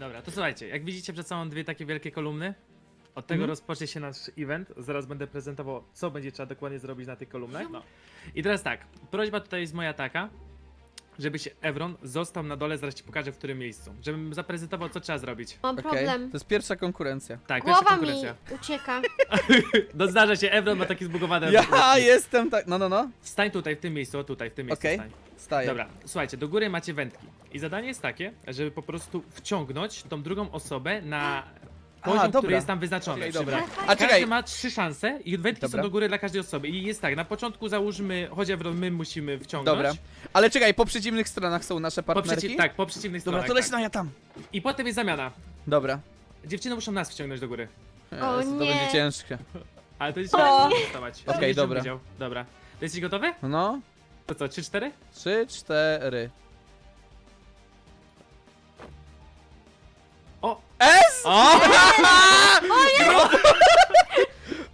Dobra, to słuchajcie, jak widzicie przed sobą dwie takie wielkie kolumny, od tego Mhm. rozpocznie się nasz event. Zaraz będę prezentował, co będzie trzeba dokładnie zrobić na tych kolumnach. No. I teraz tak, prośba tutaj jest moja taka, żebyś Evron został na dole, zaraz ci pokażę w którym miejscu. Żebym zaprezentował, co trzeba zrobić. Mam Okej, problem. to jest pierwsza konkurencja. Tak, pierwsza Głowa mi konkurencja. ucieka. No zdarza się, Evron ma taki zbugowany... Ja jestem tak, no no no, Stań tutaj, w tym miejscu, o tutaj, w tym miejscu Okej. stań. Staję. Dobra, słuchajcie, do góry macie wędki. I zadanie jest takie, żeby po prostu wciągnąć tą drugą osobę na poziom, który dobra. jest tam wyznaczony. Okej, Dobra. A Każdy czekaj, ma trzy szanse i wędki Dobra. są do góry dla każdej osoby. I jest tak, na początku załóżmy, choć Evron, my musimy wciągnąć. dobra. Ale czekaj, po przeciwnych stronach są nasze Po partnerki? przeciw, tak, po przeciwnych Dobra, stronach. to leć tak. na ja tam. I potem jest zamiana. Dobra. Dziewczyny muszą nas wciągnąć do góry. O Jezu, to nie. będzie ciężkie. Ale to jest O. ciężko testować. Okej, dobra. Dobra. To jesteś gotowy? No, To co, 3-4? trzy, cztery. O! S! O!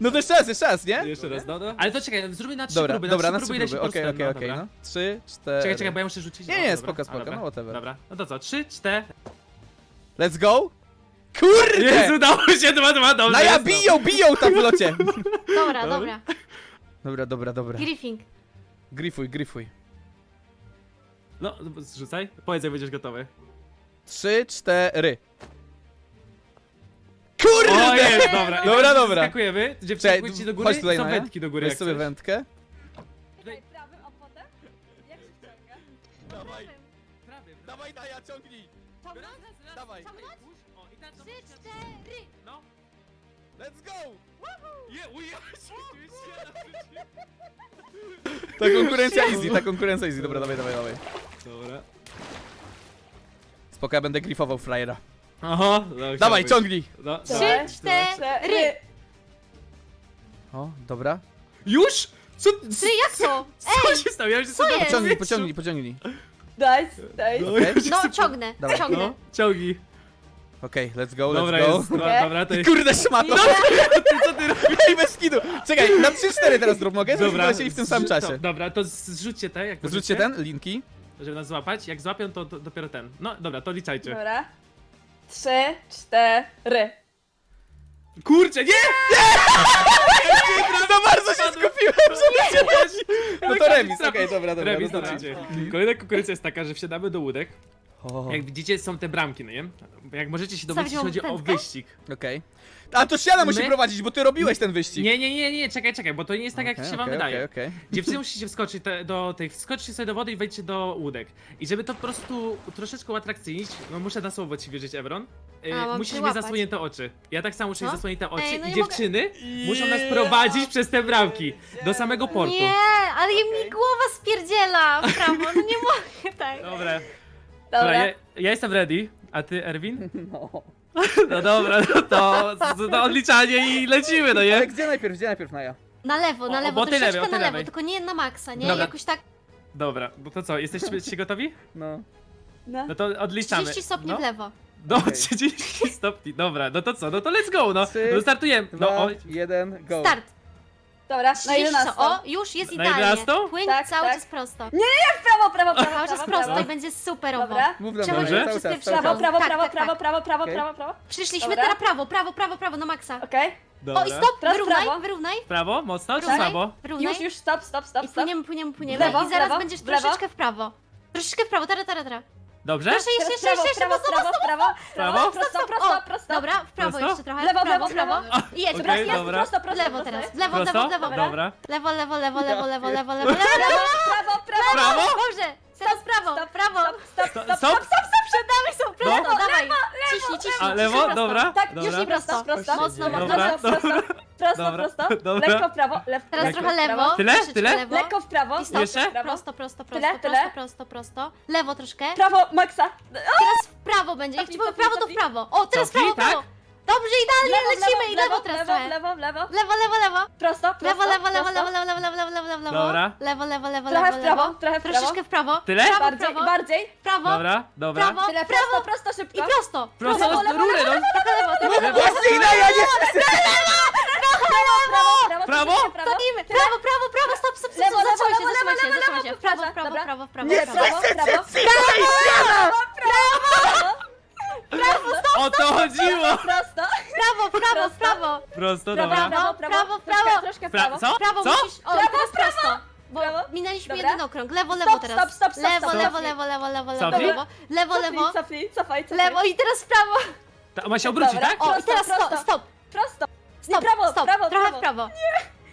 No to jeszcze raz, jeszcze raz, nie? Jeszcze raz, no, no. Ale to czekaj, zróbmy na trzy Dobra, próby. dobra, na trzy trzy próby, okej, ile się okej, prostym, okej, dobra. no. Trzy, cztery. Czekaj, czekaj, bo ja muszę rzucić. Nie, O, nie, dobra. spoko, A, spoko, dobra. no whatever. Dobra, no to co, 3, 4. Let's go! Kurde! Jezu, udało się, dwa, dwa, dobrze. No ja jest, no. biją, biją tam w locie! Dobra, Dobra. dobra. Dobra, dobra, dobra. Griffing. Gryfuj, gryfuj. No, zrzucaj. Powiedz, jak będziesz gotowy. Trzy, cztery. Kurde! O, jest, dobra. I Dobra, teraz dobra. Skakujemy. Dziewczyny, Czekaj, pójdźcie do góry. chodź tutaj, Są Maja. wędki do góry, Weź jak sobie chcesz. wędkę. Tutaj prawym, a potem? Jak się wciąga? Dawaj, dawaj, daj, ciągnij. Ciągnąć? Dawaj. Ciągnąć? O, i teraz Trzy, cztery. Let's go! Je, uje, Ta konkurencja easy, ta konkurencja easy. Dobra, dawaj, dawaj, dawaj. Dobra. Spoko, ja będę grifował frajera. Aha, no, Dawaj, chciałbyś. ciągnij! No, Trzy, cztery. O, dobra. Już? Co, Trzy, jak to? co się stało? Ja już co jest? Pociągnij, pociągnij, pociągnij. Daj, daj. No, No, ciągnę, Dawaj. ciągnę. No, ciągnij. Okej, let's go, Dobra, let's go. jest, dobra, dobra, to Ty jest... kurde szmato! Ty, co ty robisz? Ej, bez skidu! Czekaj, na 3-4 teraz zrób, mogę? Żebyśmy Dobra, polecieli w tym samym zrzu- czasie. To, dobra, to zrzućcie te, jak Zrzućcie możecie, ten, linki. Żeby nas złapać. Jak złapią, to, to dopiero ten. No, dobra, to liczajcie. Dobra. Trzy, cztery. Kurczę, nie! Za bardzo się skupiłem, żeby cię dać! No to remis, okej, dobra, dobra. Remis, no to dobra. idzie. Kolejna konkurencja jest taka, że wsiadamy do łódek. O, Jak widzicie, są te bramki, no nie? Jak możecie się dowiedzieć, Stawią chodzi o wyścig. Okej. A to Siana musi My- prowadzić, bo ty robiłeś ten wyścig. Nie, nie, nie, nie, czekaj, czekaj, bo to nie jest tak, jak Okej, się wam okej, wydaje. okej, okej. Dziewczyny musicie wskoczyć te, do tych, wskoczcie sobie do wody i wejdźcie do łódek. I żeby to po prostu troszeczkę uatrakcyjnić, no muszę na słowo ci wierzyć, Evron. Yy, A, mam musisz mieć zasłonięte oczy. Ja tak samo muszę mieć Co? zasłonięte oczy Ej, no i nie dziewczyny muszą nas prowadzić przez te bramki do samego portu. Nie, ale mi głowa spierdziela w prawo, no nie mogę tak. Dobra. Dobra, Dobra. ja, ja jestem ready. A ty, Erwin? No dobra, no to, to, to odliczanie i lecimy, no Ale nie? gdzie najpierw, gdzie najpierw Naja? Na lewo, na O, lewo, bo ty troszeczkę lewej, o ty na lewo, lewej. tylko nie na maksa, nie? Dobra. Jakoś tak Dobra, no to co, jesteście gotowi? No. No. No to odliczamy. 30 stopni no. w lewo. No, Okej. 30 stopni, dobra, no to co, no to let's go, no, Trzy, no startujemy, no, o, jeden, go. Start. Dobra, na 30, 11. o, już jest Na idealnie. 11? Płyń Tak, cały tak. czas prosto. Prawo, prawo, prawo, Cały czas prawo, prosto prawo. i będzie superowo. Dobra. Mów do Przechodzimy mnie, Dobrze. cały przez pierwszy Prawo, czas. Tak, prawo, prawo, tak, prawo, tak. prawo, prawo, Okej. prawo, prawo. Przyszliśmy Dobra. teraz prawo, prawo, prawo, prawo na maksa. Okej. dobra. O i stop, Teraz wyrównaj, prawo. wyrównaj. Prawo, mocno, czy Wyrównaj, słabo? wyrównaj. Już, już, stop, stop, stop, I stop. płyniemy, płyniemy, płyniemy. W lewo, I w zaraz lewo, będziesz w lewo. troszeczkę w prawo. Troszeczkę w prawo, tara, tara, tara. Dobrze? Proszę, jeszcze, jeszcze, prawo, jeszcze, prawo, mocno, prawo, mocno. prawo, Prawo? prosto, prosto, prosto. Dobra, w prawo Prosto? jeszcze trochę. Lewo, w prawo, w prawo. I jedź, Okej, dobra. prosto, prosto, lewo prosto teraz. W lewo, w lewo, Prosto? w lewo. Dobra. Lewo, lewo, lewo, lewo, lewo, lewo, lewo, lewo, lewo. prawo, prawo. Prawo? Dobrze, teraz prawo, Stop, prawo. Stop, Stop, stop, stop. stop, stop. Przed nami są, prosto, dawaj. Ciśnij, ciśnij, A ciśnij lewo, prosto. dobra, Tak, dobra. już nie prosto, prosto. Mocno, Dobra, mocno. prosto, prosto, prosto, Dobra, prosto. dobra. Lekko w prawo, lew, Teraz lekko trochę w prawo. lewo. Tyle? troszeczkę Tyle? Lewo. Lekko w prawo. I stop. Jeszcze? Prawo. Prosto, prosto, prosto, Tyle, prosto, tyle. prosto, prosto. Lewo troszkę. Prawo, maksa. Teraz w prawo będzie. Jak ci Cofnij, prawo, to w cofnij, prawo. O, teraz Cofnij, prawo, prawo. tak? Dobrze, idealnie, lecimy i lewo teraz lewo, trochę. lewo, lewo. Lewo, lewo, lewo. Prosto, prosto. Lewo, lewo, lewo, prosto. lewo, lewo, lewo, lewo, lewo, lewo, lewo. Dobra. Lewo, lewo, lewo, Trochę lewo, w prawo, lewo. trochę w prawo. Troszeczkę w prawo. Tyle? Prawo, Bardziej, prawo. bardziej. Prawo, Dobra, dobra. prawo, Tyle, prawo. prosto, prosto, szybko. I prosto. Prosto, lewo, lewo, rurę, no. Trochę lewo, trochę lewo. Właśnie, Naja, nie! prawo, prawo, prawo, prawo, Gonimy! Prawo, prawo, prawo, stop, stop, stop, lewo, stop, lewo, lewo, lewo, lewo, lewo, lewo, prawo, prawo, prawo, prawo, Nie, prawo, prawo, prawo, prawo, stop, O to chodziło! prosto, Prawo, prawo, prawo! Prosto, prawo, dobra. prawo, prawo, prawo, troszkę prawo, Pra- co? Prawo Co? musisz... O, prawo, teraz prosto! Bo Prawo. minęliśmy Dobra. jeden okrąg. Lewo, lewo Stop, teraz. stop, stop, stop, lewo, stop. lewo, lewo, lewo, lewo, lewo, Cofnij? lewo. Lewo, lewo. Cofaj, cofaj. Lewo i teraz w prawo. Ta, ma się obrócić, Dobra. tak? O, i Prosto, teraz stop, stop. Prosto, Stop, prawo, stop, prawo, trochę prawo. w prawo.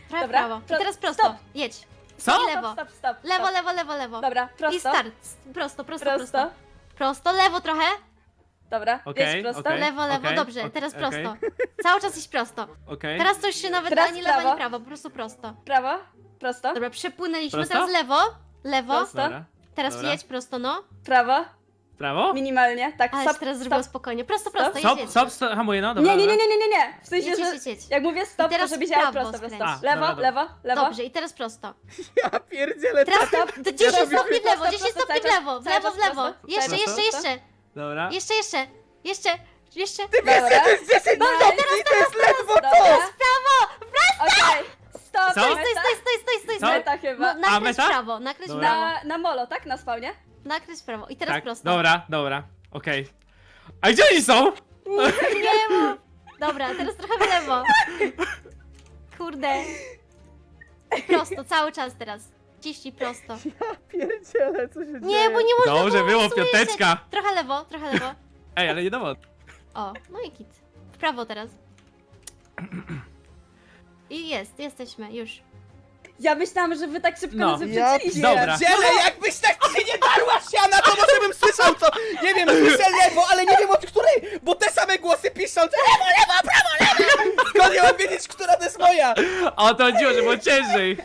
Trochę Dobra, w prawo. I teraz prosto. stop. Jedź. Co? I lewo. Stop, stop, stop. Lewo, stop. lewo, lewo, lewo. Dobra, prosto. I start. Prosto, prosto, prosto. Prosto. Prosto, lewo trochę. Dobra, Okej, jedź prosto. lewo, lewo, dobrze. teraz prosto. Cały czas iść prosto. Teraz coś się nawet Teraz ani lewo, prawo. ani prawo, po prostu prosto. Prawo, prosto, Dobra, przepłynęliśmy, Prosto? teraz lewo, lewo. Prosto. Dobra. Teraz Dobra. jedź prosto, no. prawo, Prawo? Minimalnie, tak. Ale stop, teraz zrobiłam spokojnie. Prosto, prosto, Stop, jedź, stop, stop, hamuję, no dobra. Nie, nie, nie, nie, nie, nie, nie. W sensie, że jak mówię stop, teraz to żebyś jechał prosto, prosto. skręć. A, Lewo, dobra. lewo, lewo. Dobrze, i teraz prosto. Ja pierdzielę, Teraz stop, to 10 robię- stopni w lewo, 10 stopni w lewo, w lewo, w lewo. Jeszcze, jeszcze, jeszcze. Dobra. Jeszcze, jeszcze. Jeszcze, jeszcze. Dobra. to jest 10 Dobra, lat i to jest ledwo to! Dobra. Prawo! Okej, stop. Co? Stoj, stoj, stoj, chyba. No, nakręć prawo, nakręć prawo. Na, na molo, tak? Na spawnie? Nakryć w prawo. I teraz tak, prosto. Dobra, dobra, okej. A gdzie oni są? Nie ma. Dobra, teraz trochę w lewo. Kurde. Prosto, cały czas teraz. Ciśnij prosto. Ja pierdzielę, co się dzieje. Nie, bo nie można Dobrze, było było, piąteczka. Trochę lewo, trochę lewo. Ej, ale nie dowód. O, no i kit. W prawo teraz. I jest, jesteśmy, już. Ja myślałam, że wy tak szybko No. nas wyprzedziliście. Dobra. Ziele, jakbyś tak się nie darła siana, to może bym słyszał co, nie wiem, słyszę lewo, ale nie wiem od której, bo te same głosy piszą, co lewo, lewo, prawo, lewo! skąd ja mam wiedzieć, która to jest moja? O to chodziło, że było ciężej.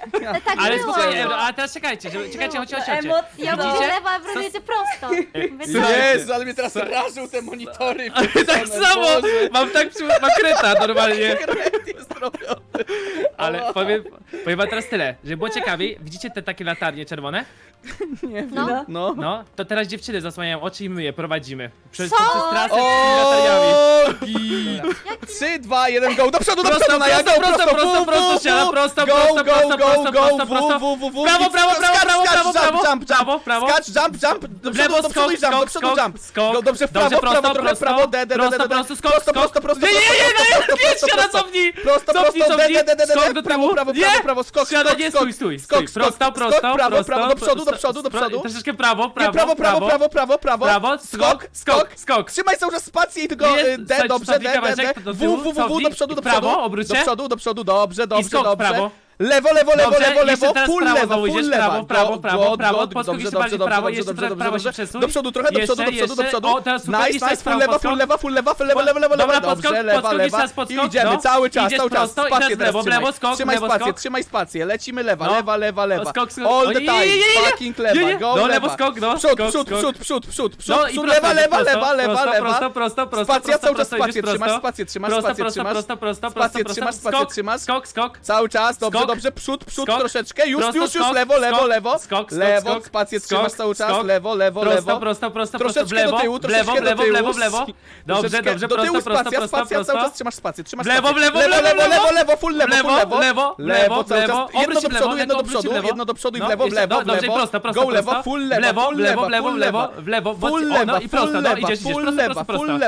tak Ale było. spokojnie, no, a teraz czekajcie, żeby, czekajcie, chodźcie, chodźcie. chodźcie. Emocja Widzicie? wylewa w rodzice prosto. Słuchajcie. Jezu, ale mnie teraz rażą te monitory. Ale tak samo! Boże. Mam tak przy... mam normalnie. Kret jest robiony. Ale powiem, powiem wam teraz tyle, żeby było ciekawiej, widzicie te takie latarnie czerwone? No. No. No, to teraz dziewczyny zasłaniają oczy i my je prowadzimy. Przez Co? przez trasę z tymi latarniami. 3, 2, 1, go! Do przodu, do przodu, na jaką, prosto, prosto, prosto, ściana, prosto, prosto, prosto, prosto, prosto, prosto, prawo, prawo, prawo, prawo, prawo, prawo, jump, jump, prawo, skacz, jump, jump, do przodu, do przodu, jump, do przodu, jump, skok, no dobrze, w prawo, prawo, trochę prawo, de, de, de, de, prosto, skok, prosto, prosto, prosto, nie, nie, nie, nie, ściana, cofnij, prosto, prosto, de, de, de, de, skok do prawo, prawo, prawo, prawo, skok, skok, nie, stój, stój, skok, prosto, prosto, prawo, prawo, do przodu, do przodu, do przodu, prawo, prawo, prawo, prawo, prawo, prawo, prawo, prawo, prawo, obróć się. Do przodu, do przodu, dobrze, dobrze, I skok w dobrze. prawo. Lewo, lewo, lewo, Dobrze, lewo, jeszcze lewo, teraz full prawo lewo, full idziesz, lewa. prawo, prawo, Do- prawo, do- prawo, podskok dobrze, dobrze, prawo, jeszcze dobrze, trochę prawo dobrze, się przesuń. Do przodu trochę, do Jeszcze, przodu, do przodu, do przodu. O, teraz super, nice, nice, full prawo, lewa, full podskok. lewa, full lewa, full lewa, lewa, lewa, lewa, Dobra, dobrze, lewa, lewa. I idziemy, no. cały czas, cały czas, prosto i teraz spację w teraz lewo, w lewo, skok, trzymaj. w Trzymaj lewo, spację, skok. trzymaj spację, lecimy lewa, No. lewa, lewa, lewa. Skok, skok. All O, no the je, je, time, je, je. fucking Je, lewa, je. go Do lewo, lewa. skok, no, Przód, skok, przód, skok. przód, przód, przód, przód, No i przód, lewa, prosto, lewa, prosto, lewa, lewa, prosto, lewa. Prosto, prosto, prosto, Spacja, prosto, cały czas prosto, spację, idziesz trzymasz prosto. spację, Prosto, prosto, prosto, prosto, prosto, prosto. Cały czas, dobrze, dobrze, przód, przód skok, troszeczkę, już, prosto, już, już, skok, lewo, lewo, skok, lewo, skok, lewo, skok, spację skok, cały czas, skok, lewo, lewo, prosto, lewo, prosto, prosto, troszeczkę prosto, w lewo, do tyłu, troszeczkę lewo, do tyłu, w lewo, lewo, dobrze, dobrze, do tyłu, prosto, spacja, prosto, spacja, prosto, cały czas trzymasz spację, trzymasz lewo, w lewo, lewo, lewo, lewo, lewo, full lewo, lewo, lewo, lewo, lewo, cały jedno do przodu, jedno do przodu, jedno do przodu i w lewo, w lewo, w lewo, go lewo, full lewo, w lewo, lewo, w lewo, w lewo, full no lewa, i prosto, no, idziesz, idziesz,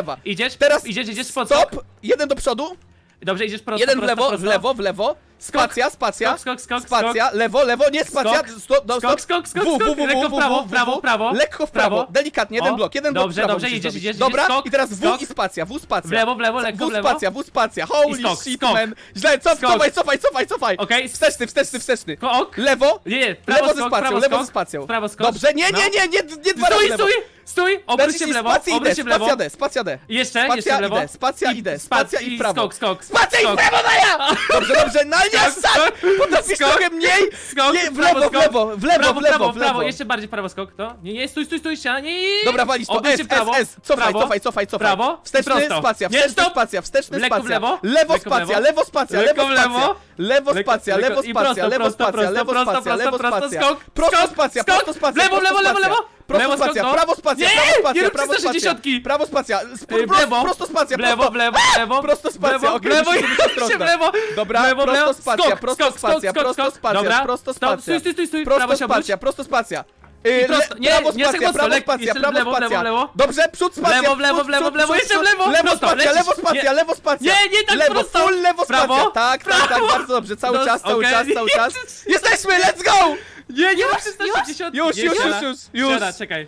tak. idziesz, teraz, idziesz, stop, jeden do przodu, Dobrze, idziesz prosto, Jeden w lewo, prosto. w lewo, w lewo. Spacja, spacja, skok, skok, skok, spacja, lewo, lewo, nie spacja, Skok, no, skok, stop. skok, skok, skok, w, w, lekko w prawo, w prawo, lekko w prawo, delikatnie, jeden O, blok, jeden blok w dobrze, prawo dobrze, musisz idziesz, Dobra, skok, i teraz W skok. i spacja, W spacja. W lewo, w lewo, lekko w W lewo. spacja, W spacja, holy skok, shit, skok. man. Źle, cof, Skok. cofaj, cofaj, cofaj, cofaj. Okej, okay, Wsteczny, wsteczny, wsteczny. Skok. Lewo, Nie, nie, prawo lewo ze skok, spacją, lewo ze skok, spacją. prawo skok. Dobrze, nie, nie, no. nie, nie, nie dwa razy lewo stój, obróć się w lewo, spacja obróć się w lewo. Spacja D, spacja D. Jeszcze, spacja jeszcze w lewo. Idę, spacja I, idę, spacja i w prawo. Skok, skok. Spacja i w skok. prawo, Dobrze, dobrze, Naja, sam! Potrafisz trochę mniej! Skok, nie, w lewo, w lewo, w lewo, w lewo, w lewo. Jeszcze bardziej prawo skok, to. Nie, nie, stój, stój, stój, ściana, nie, Dobra, walisz to, S, S, S, cofaj, cofaj, cofaj, cofaj. Prawo, Wsteczny, spacja, wsteczny, spacja, wsteczny, spacja. Lewo, spacja, lewo, spacja, lewo, spacja. Lewo spacja, lewo spacja, lewo spacja, lewo spacja, lewo spacja. Prosto spacja, prosto spacja, lewo, lewo, lewo skok, spacja, no. prawo spacja, Nie, prawo nie spacja, rób prawo 360. spacja, prawo spacja, sp- w lewo. prosto spacja, W lewo, prosto, w lewo, w lewo. Prosto w spacja, lewo, w lewo, w lewo. Dobra, w lewo, w prosto lewo. spacja, skok, prosto skok, spacja, skok, prosto skok. spacja, Dobra, prosto stop, spacja. Stój, stój, stój, stój. Prawo Prosto się obróć. spacja, prosto spacja. Y, I prosto. le- Nie, prawo wniosek spacja, prawo lek- spacja, jeszcze prawo w lewo, w spacja. lewo, w lewo. Dobrze, przód spacja. Lewo, w lewo, przód, w lewo, przód, w lewo, przód, jeszcze w przód. lewo. Lewo Prosto, spacja, lecisz. lewo spacja, Nie. lewo spacja. Nie, nie, tak Lewo, prosto. full lewo spacja. Prawo, Tak, tak, tak, prawo. bardzo dobrze. Cały Dos- czas, cały okej. czas, cały czas. Jesteśmy, let's go! Nie, nie ma 360. Już, już, już, już, już. Siada, czekaj.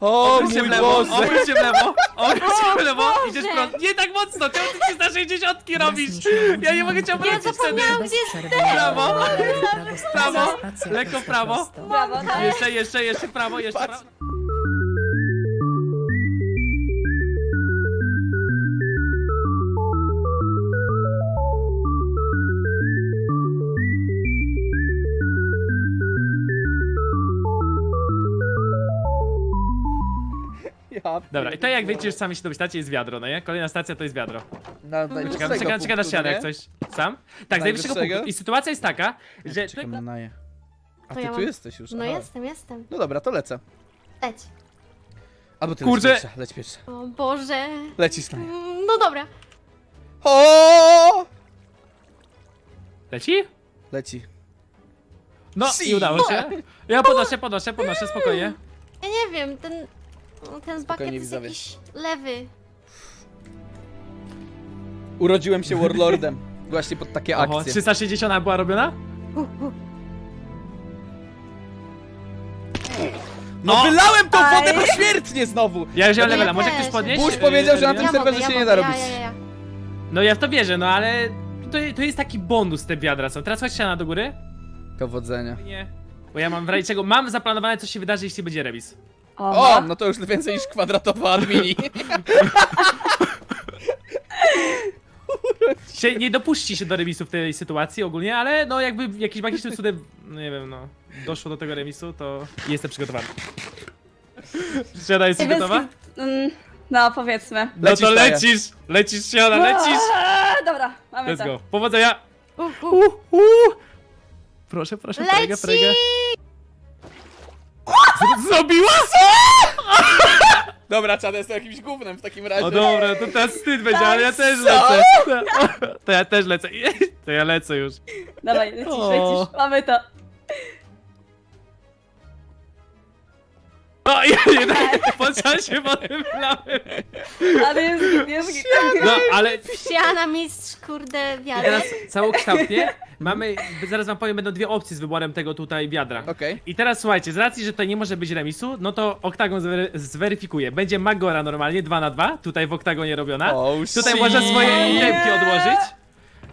O Obróć się mój w lewo, Boże. obróć się w lewo, obróć się w lewo, Boże. idziesz prosto. Nie tak mocno, czemu ty 360 robisz? Ja nie mogę cię Ja obrócić wtedy. zapomniałam, gdzie jest Prawo, prawo, Spacja, lekko prawo. Brawo, tak. Jeszcze, jeszcze, jeszcze w prawo, jeszcze prawo. Ja Dobra, i to jak wiecie, już sami się domyślacie, jest wiadro, no nie? Kolejna stacja to jest wiadro. Na Czekam, najwyższego czekam, czekam na punktu, ścianę no jak nie? coś. Sam? Tak, z najwyższego Najwyższego? punktu. I sytuacja jest taka, że... Czekam na naje. A To ty ja tu mam- jesteś już. No aha. jestem, jestem. No dobra, to lecę. Leć. Albo ty Kurde. leć pierwsza, leć pierwsza. O Boże. Lecisz na Mm, No dobra. O! Leci? Leci. No Si. i udało się. Ja podnoszę, podnoszę, podnoszę, spokojnie. Ja nie wiem, ten... Ten z bucket jest widzowie. jakiś lewy. Urodziłem się Warlordem. Właśnie pod takie Oho, akcje. 360 była robiona? No O! wylałem tą wodę Aj. pośmiertnie znowu! Ja już Ja levela, może też. ktoś podnieść? Bush powiedział, że na tym Ja serwerze mogę, się ja nie mogę, da robić. Ja, ja, ja. No ja w to wierzę, no ale to, to jest taki bonus te wiadra są. Teraz chodź ściana do góry. Powodzenia. Nie. Bo ja mam w razie czego, mam zaplanowane co się wydarzy jeśli będzie remis. O, no to już więcej niż kwadratowa admini. Się, nie dopuści się do remisu w tej sytuacji ogólnie, ale no jakby jakiś magicznym cudem, no nie wiem no, doszło do tego remisu, to jestem przygotowany. Siada, jesteś gotowa? Mm, No, powiedzmy. No Lecisz, to Taja. lecisz, lecisz Siada, lecisz! Eee, Dobra, mamy Let's to. go, powodzenia! Uh, uh. Uh, uh. Proszę, proszę, prega, Leci! prega. Zrobiła? Dobra, czad jest jakimś gównem w takim razie. O dobra, to teraz wstyd będzie, Tak, ale ja też co? lecę. To ja też lecę. To ja lecę już. Dawaj, lecisz, O. lecisz. Mamy to. No i jednak podczas się potem wlałem. Ale jest git, jest git. No, ale Siana mistrz, kurde, i wiadra. teraz całokształtnie mamy, zaraz wam powiem, będą dwie opcje z wyborem tego tutaj wiadra. Okej. I teraz słuchajcie, z racji, że tutaj nie może być remisu, no to Oktagon zwery zweryfikuje. Będzie Magora normalnie, 2 na 2 tutaj w Oktagonie robiona. Oh, Tutaj shit. można swoje itemki odłożyć.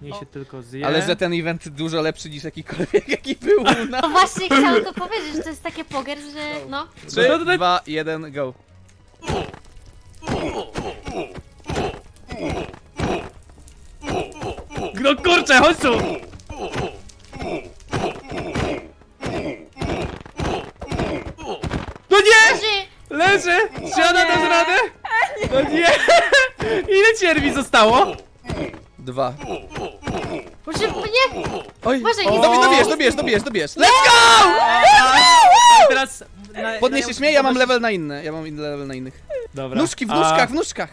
Niech się tylko zje. Ale że ten event dużo lepszy niż jakikolwiek jaki był u nas. No właśnie chciałam to powiedzieć, że to jest takie poger, że no. 3, No to tutaj- 2, 1, go. No kurczę, chodź tu! No nie! Leży! Leży! Siada dasz radę? No nie! Ile cierwi zostało? Dwa. Może nie! Oj, Uważaj, nie dobierz, za- dobierz, dobierz, dobierz, dobierz. Let's go! A teraz... Na, Podniesiesz mnie, ja mam level na inne. Ja mam inny level na innych. Dobra. Nóżki w A, nóżkach, w nóżkach.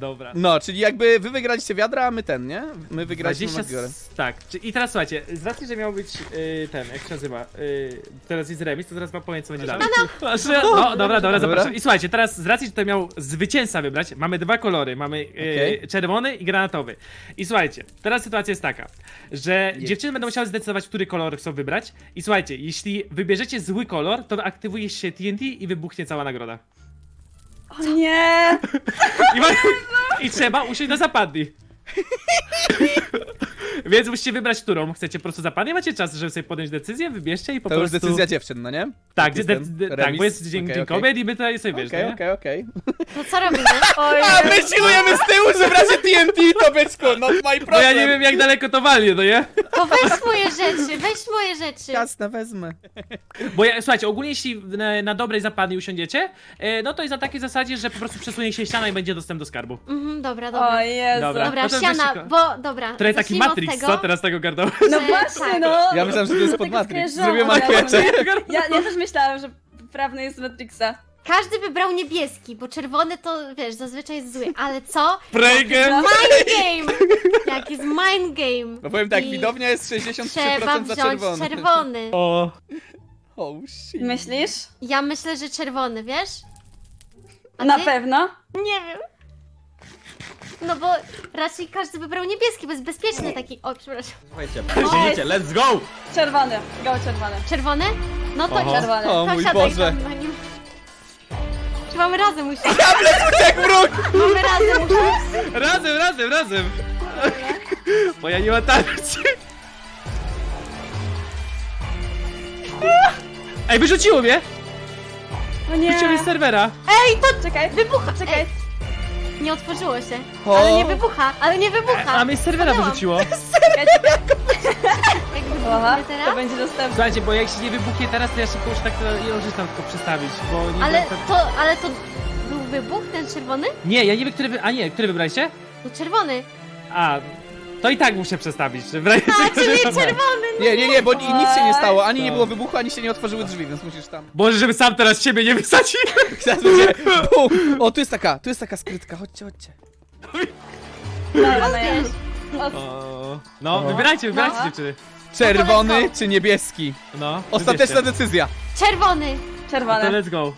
Dobra. No, czyli jakby wy wygraliście wiadra, a my ten, nie? My wygraliśmy 20... Magorę. Tak, czy- i teraz słuchajcie, z racji, że miał być y, ten, jak się nazywa, y, teraz jest remis, to zaraz wam powiem co będzie dalej. No, no dobra, dobra, zapraszam. I słuchajcie, teraz z racji, że tutaj miał zwycięzca wybrać, mamy dwa kolory, mamy y, Okej. czerwony i granatowy. I słuchajcie, teraz sytuacja jest taka, że dziewczyny będą musiały zdecydować, który kolor chcą wybrać. I słuchajcie, jeśli wybierzecie zły kolor, to aktywuje się TNT i wybuchnie cała nagroda. O nie! I, ma, I trzeba usiąść na zapadni. Więc musicie wybrać, którą chcecie po prostu zapadnie. Macie czas, żeby sobie podjąć decyzję, wybierzcie i po To już prostu... decyzja dziewczyn, no nie? Tak, de- de- tak, remis? bo jest dzień, dzień kobiet i my tutaj sobie wiesz, Okej, nie? okej, okej. To co robimy? Oj, A my chillujemy z tyłu, że w razie TNT to byczku, not my problem. Bo ja nie wiem jak daleko to walnie, no nie? To weź moje rzeczy, weź moje rzeczy. Jasne, wezmę. Bo ja, słuchajcie, ogólnie jeśli na, na dobrej zapadni usiądziecie, e, no to jest na takiej zasadzie, że po prostu przesunie się ściana i będzie dostęp do skarbu. Mhm, dobra, dobra. o Jezu. Dobra. Dobra, No weźcie ko- bo dobra. Trochę taki zacznijmy od Matrix, tego, co? Teraz tego gardowa. No że- właśnie, tak. no! Ja myślałem, że to jest pod Matrix. od razu, makietę. Ja, ja też myślałam, że prawny jest z Matrixa. Każdy wybrał niebieski, bo czerwony to wiesz, zazwyczaj jest zły, ale co? Prejgę! Mind game! Jak jest mind game. No powiem tak, I widownia jest 63% Trzeba za wziąć czerwony. czerwony. O, Oh shit. Myślisz? Ja myślę, że czerwony, wiesz? A Na ty? pewno? Nie wiem. No bo raczej każdy wybrał niebieski, bo jest bezpieczny taki. O, przepraszam. Słuchajcie, siedzicie, let's go! Czerwony. Go czerwony. Czerwony? No to Oho. Czerwony. O to mój Boże. tam mamy razem usiąść? Jak wróg! Mamy razem usiąść? Razem, razem, razem! Bo ja nie mam tarczy. Ej, wyrzuciło mnie! O nie. Wyrzuciło mnie z serwera. Ej, to Czekaj. wybucha! Czekaj. Ej, nie otworzyło się. O. Ale nie wybucha, ale nie wybucha. A mnie z serwera Spadałam. wyrzuciło. Czekaj, czekaj. Aha, to teraz? będzie dostępne. Słuchajcie, bo jak się nie wybuchnie teraz, to ja szybko muszę tak jedną rzecz tam tylko przestawić, bo nie Ale to, ale to był wybuch, ten czerwony? Nie, ja nie wiem, który wy... A nie, który wybraliście? No czerwony. A, to i tak muszę przestawić. że w razie A, czego, czyli czerwony. No. Nie, nie, nie, bo ni- nic się nie stało. Ani nie No. było wybuchu, ani się nie otworzyły drzwi, więc musisz tam. Boże, żeby sam teraz ciebie nie wysadził. Teraz będzie. Bum. O, tu jest taka, tu jest taka skrytka, chodźcie, chodźcie. Dobra, no. O, No, wybierajcie, wybierajcie No. dziewczyny. Czerwony czy niebieski? No, Ostateczna wybierzcie. decyzja. Czerwony. To Czerwony. let's go.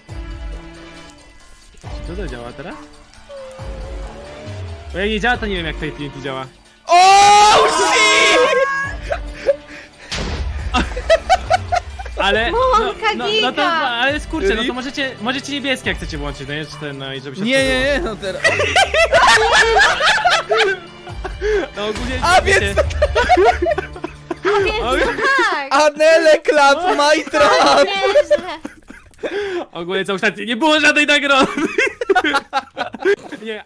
Czy to działa teraz? Bo jak nie działa, to nie wiem jak Fate Unity działa. O, shit! Ale. Mąka no, no, no to, giga. ale skurczę, no to Rip? możecie, możecie niebieskie jak chcecie włączyć, no jeszcze ten, no i żeby się Nie, nie, nie, no teraz. No ogólnie. A wiecie, więc A więc Oj. no tak. Anele Klap Majtra! Nieźle. Ogólnie cały czas nie było żadnej nagrody. nie,